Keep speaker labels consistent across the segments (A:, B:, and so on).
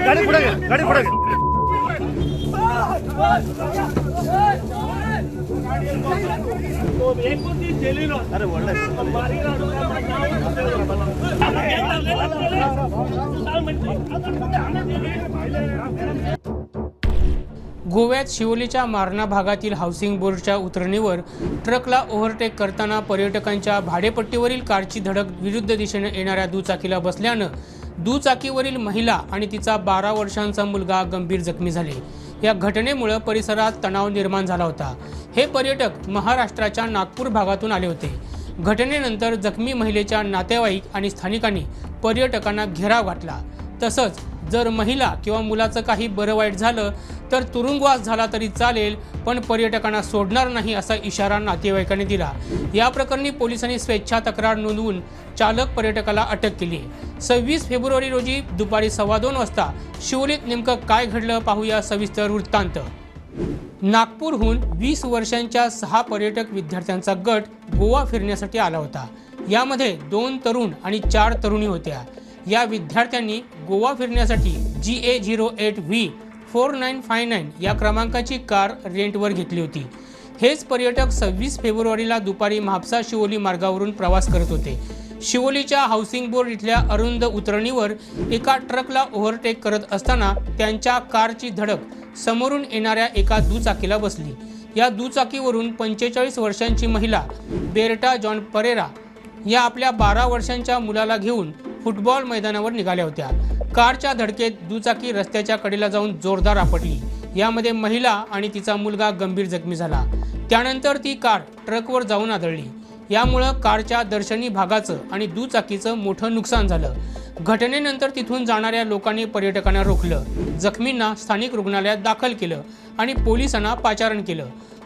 A: गाडी पुढे घे गाडी पुढे घे अरे
B: गोव्यात शिवोलीच्या मारणा भागातील हाऊसिंग बोर्डच्या उतरणीवर ट्रकला ओव्हरटेक करताना पर्यटकांच्या भाडेपट्टीवरील कारची धडक विरुद्ध दिशेने येणाऱ्या दुचाकीला बसल्यानं दुचाकीवरील महिला आणि तिचा बारा वर्षांचा मुलगा गंभीर जखमी झाले. या घटनेमुळे परिसरात तणाव निर्माण झाला होता. हे पर्यटक महाराष्ट्राच्या नागपूर भागातून आले होते. घटनेनंतर जखमी महिलेच्या नातेवाईक आणि स्थानिकांनी पर्यटकांना घेराव घातला तसंच जर महिला किंवा मुलाचं काही बरं वाईट झालं तर तुरुंगवास झाला तरी चालेल पण पर्यटकांना सोडणार नाही असा इशारा नातेवाईकांनी दिला. या प्रकरणी पोलिसांनी स्वेच्छा तक्रार नोंदवून चालक पर्यटकाला अटक केली. सव्वीस फेब्रुवारी रोजी दुपारी सव्वा दोन वाजता शिवलीत नेमकं काय घडलं पाहूया सविस्तर वृत्तांत. नागपूरहून वीस वर्षांच्या सहा पर्यटक विद्यार्थ्यांचा गट गोवा फिरण्यासाठी आला होता. यामध्ये दोन तरुण आणि चार तरुणी होत्या. या विद्यार्थ्यांनी गोवा फिरण्यासाठी G A zero eight V four nine five nine या क्रमांकाची कार रेंटवर घेतली होती. हेच पर्यटक सव्वीस फेब्रुवारीला दुपारी म्हापसा शिवोली मार्गावरून प्रवास करत होते. शिवोलीच्या हाऊसिंग बोर्ड इथल्या अरुंद उतरणीवर एका ट्रकला ओव्हरटेक करत असताना त्यांच्या कारची धडक समोरून येणाऱ्या एका दुचाकीला बसली. या दुचाकीवरून पंचेचाळीस वर्षांची महिला बेर्टा जॉन परेरा या आपल्या बारा वर्षांच्या मुलाला घेऊन फुटबॉल मैदानावर निघाल्या होत्या. कारच्या धडकेत दुचाकी रस्त्याच्या कडेला जाऊन जोरदार आपटली. यामध्ये महिला आणि तिचा मुलगा गंभीर जखमी झाला. त्यानंतर ती कार ट्रकवर जाऊन आदळली. यामुळं कारच्या दर्शनी भागाचं आणि दुचाकीचं मोठं नुकसान झालं. घटनेनंतर तिथून जाणाऱ्या लोकांनी पर्यटकांना रोखलं. जखमींना स्थानिक रुग्णालयात दाखल केलं आणि पोलिसांना पाचारण केलं.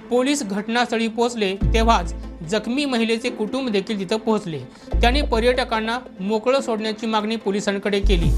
B: पोलीस घटनास्थळी पोहोचले तेव्हाच जखमी महिलेचे कुटुंब देखील तिथं पोहोचले. त्यांनी पर्यटकांना मोकळं सोडण्याची मागणी पोलिसांकडे केली.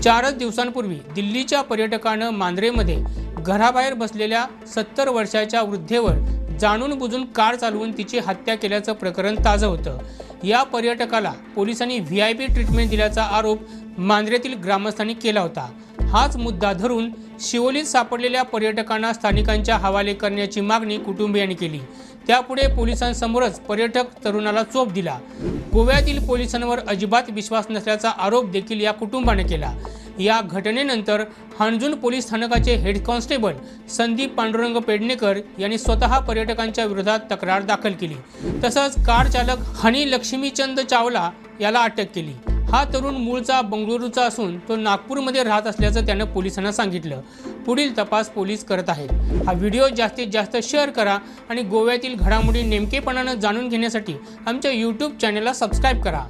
B: चारच दिवसांपूर्वी दिल्लीच्या पर्यटकानं मांद्रेमध्ये घराबाहेर बसलेल्या सत्तर वर्षाच्या वृद्धेवर जाणून बुजून कार चालवून तिची हत्या केल्याचं प्रकरण ताजं होतं. या पर्यटकाला पोलिसांनी व्ही आय पी ट्रीटमेंट दिल्याचा आरोप मांद्रेतील ग्रामस्थांनी केला होता. हाच मुद्दा धरून शिवोलीत सापडलेल्या पर्यटकांना स्थानिकांच्या हवाले करण्याची मागणी कुटुंबियांनी केली. त्यापुढे पोलिसांसमोरच पर्यटक तरुणाला चोप दिला. गोव्यातील पोलिसांवर अजिबात विश्वास नसल्याचा आरोप देखील या कुटुंबाने केला. या घटनेनंतर हांजून पोलीस स्थानकाचे हेड कॉन्स्टेबल संदीप पांडुरंग पेडणेकर यांनी स्वतः पर्यटकांच्या विरोधात तक्रार दाखल केली. तसंच कार चालक हनी लक्ष्मीचंद चावला याला अटक केली. हा तरुण मूळचा बंगळुरूचा असून तो नागपूरमध्ये राहत असल्याचं त्यानं पोलिसांना सांगितलं. पुढील तपास पोलीस करत आहेत. हा व्हिडिओ जास्तीत जास्त शेअर करा आणि गोव्यातील घडामोडी नेमकेपणानं जाणून घेण्यासाठी आमच्या यूट्यूब चॅनलला सबस्क्राईब करा.